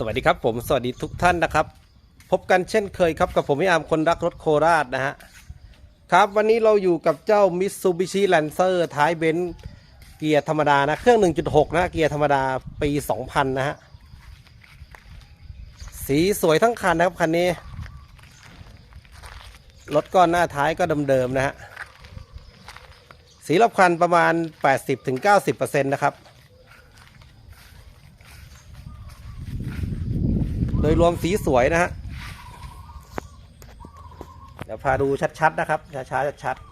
สวัสดีครับผมสวัสดีทุกท่านนะครับ พบกันเช่นเคยครับกับผมพี่อามคนรักรถโคราชนะฮะครับวันนี้เราอยู่กับเจ้า Mitsubishi Lancer ท้ายเบนซ์เกียร์ธรรมดานะ เครื่อง 1.6 นะเกียร์ธรรมดาปี 2000 นะฮะสีสวยทั้งคันนะครับคันนี้ รถก้อนหน้าท้ายก็เดิมๆนะฮะสีรอบคันประมาณ 80-90%นะครับ โด ยรวมสีสวยนะฮะ เดี๋ยวพาดูชัดๆนะครับ ช้าๆชัดๆ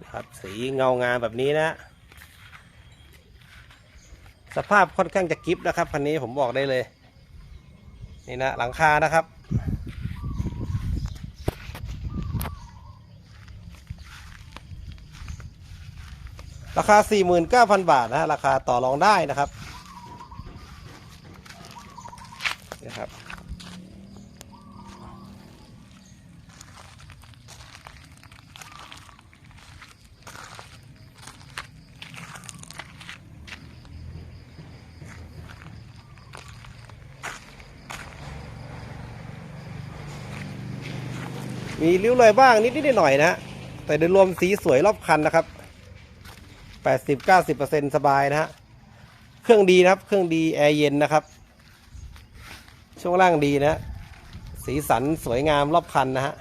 นะครับสีเงางามแบบนี้นะ สภาพค่อนข้างจะกิฟนะครับคันนี้ผมบอกได้เลย นี่นะหลังคานะครับ ราคา 49,000 บาทนะฮะราคาต่อรองได้นะครับนะครับมีริ้วรอยบ้างนิดๆหน่อยนะ แต่โดยรวมสีสวยรอบคันนะครับ แปดสิบเก้าสิบเปอร์เซ็นสบายนะฮะ เครื่องดีนะครับ เครื่องดีแอร์เย็นนะครับ ช่วงล่างดีนะสีสันสวยงามรอบคันนะฮะ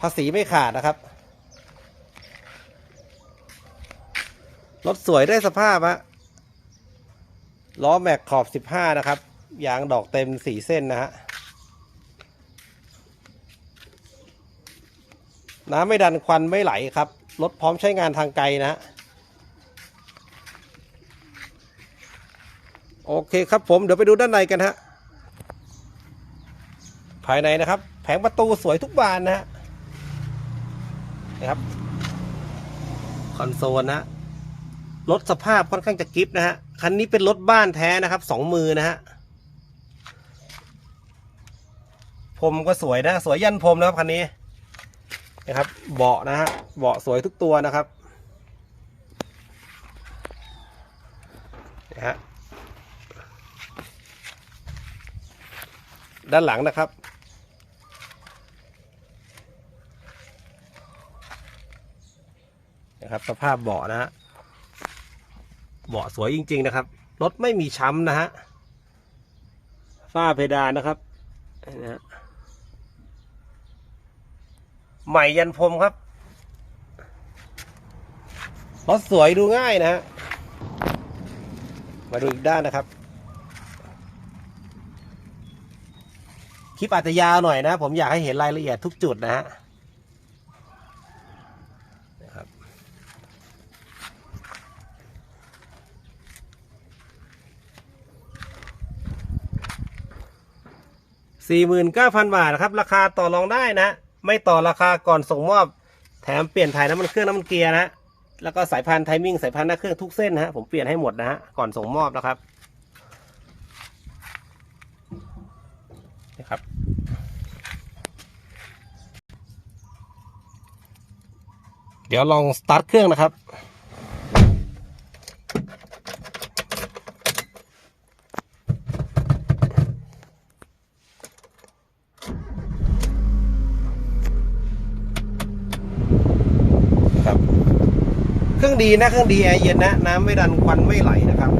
ภาษีไม่ขาดนะครับ รถสวยได้สภาพฮะ ล้อแม็กขอบสิบห้านะครับ ยางดอกเต็มสี่เส้นนะฮะน้ำไม่ดันควันไม่ไหลครับ รถพร้อมใช้งานทางไกลนะฮะโอเคครับผมเดี๋ยวไปดูด้านในกันฮะ ภายในนะครับ แผงประตูสวยทุกบานนะฮะนะครับ คอนโซลนะรถสภาพค่อนข้างจะกิฟนะฮะ คันนี้เป็นรถบ้านแท้นะครับ สองมือนะฮะพรมก็สวยนะ สวยยันพรมนะครับคันนี้ นะครับเบาะนะฮะเบาะสวยทุกตัวนะครับนะฮะด้านหลังนะครับ นะครับ สภาพเบาะนะฮะเบาะสวยจริง ๆ นะครับ รถไม่มีช้ำนะฮะฝ้าเพดานนะครับนะฮะ ใหม่ยันพรมครับรถสวยดูง่ายนะฮะ มาดูอีกด้านนะครับ คลิปอาจจะยาวหน่อยนะ ผมอยากให้เห็นรายละเอียดทุกจุดนะฮะนะครับสี่หมื่นเก้าพันบาทนะครับ ราคาต่อรองได้นะ ไม่ต่อราคาก่อนส่งมอบ แถมเปลี่ยนถ่ายน้ำมันเครื่องน้ำมันเกียร์นะแล้วก็สายพานไทมิ่งสายพานหน้าเครื่องทุกเส้นนะฮะผมเปลี่ยนให้หมดนะฮะก่อนส่งมอบนะครับนะครับ เดี๋ยวลองสตาร์ทเครื่องนะครับ รื่องดีนะเครื่องดีแอร์เย็นนะ น้ำไม่ดันควันไม่ไหลนะครับ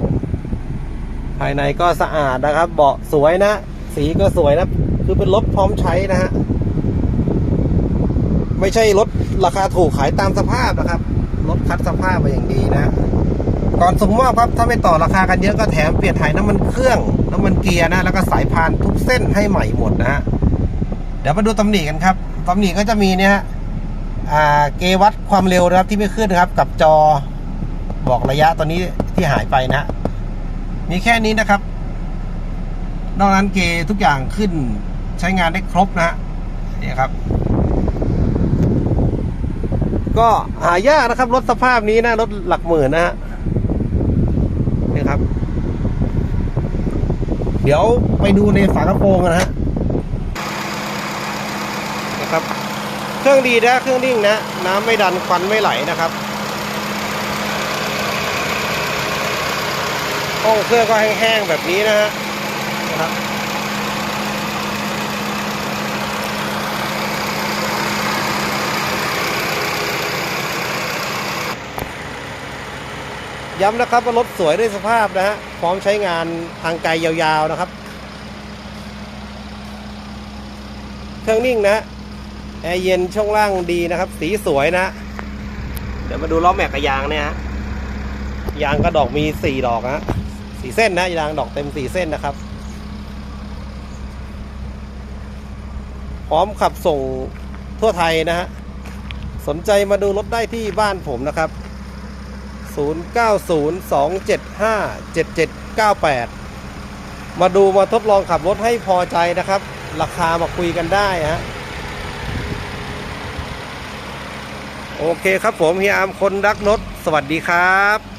ภายในก็สะอาดนะครับ เบาะสวยนะ สีก็สวยนะ คือเป็นรถพร้อมใช้นะฮะไม่ใช่รถราคาถูกขายตามสภาพนะครับรถคัดสภาพมาอย่างดีนะ ก่อนส่งมอบครับ ถ้าไม่ต่อราคากันเยอะก็แถมเปลี่ยนถ่ายน้ำมันเครื่องน้ำมันเกียร์นะ แล้วก็สายพานทุกเส้นให้ใหม่หมดนะฮะเดี๋ยวมาดูตำหนิกันครับตำหนิก็จะมีเนี่ยฮะ เกวัดความเร็วนะครับที่ไม่ขึ้นนะครับ กับจอบอกระยะตอนนี้ที่หายไปนะ มีแค่นี้นะครับ นอกนั้นเกทุกอย่างขึ้นใช้งานได้ครบนะฮะนี่ครับ ก็หายากนะครับรถสภาพนี้นะรถหลักหมื่นนะฮะนี่ครับ เดี๋ยวไปดูในฝากระโปรงกันนะฮะนะครับ เครื่องดีนะเครื่องนิ่งนะ น้ำไม่ดันควันไม่ไหลนะครับห้องเครื่องก็แห้งๆแบบนี้นะฮะนะครับย้ำนะครับว่ารถสวยด้วยสภาพนะฮะพร้อมใช้งานทางไกลยาวๆนะครับ เครื่องนิ่งนะ แอร์เย็นช่วงล่างดีนะครับ สีสวยนะ เดี๋ยวมาดูล้อแม็กกับยางเนี่ยฮะยางกระดอกมีสี่ดอกนะสี่เส้นนะยางดอกเต็มสี่เส้นนะครับ พร้อมขับส่งทั่วไทยนะฮะสนใจมาดูรถได้ที่บ้านผมนะครับ 0902757798 มาดูมาทดลองขับรถให้พอใจนะครับ ราคามาคุยกันได้ฮะ โอเคครับผมเฮียอามคนรักรถสวัสดีครับ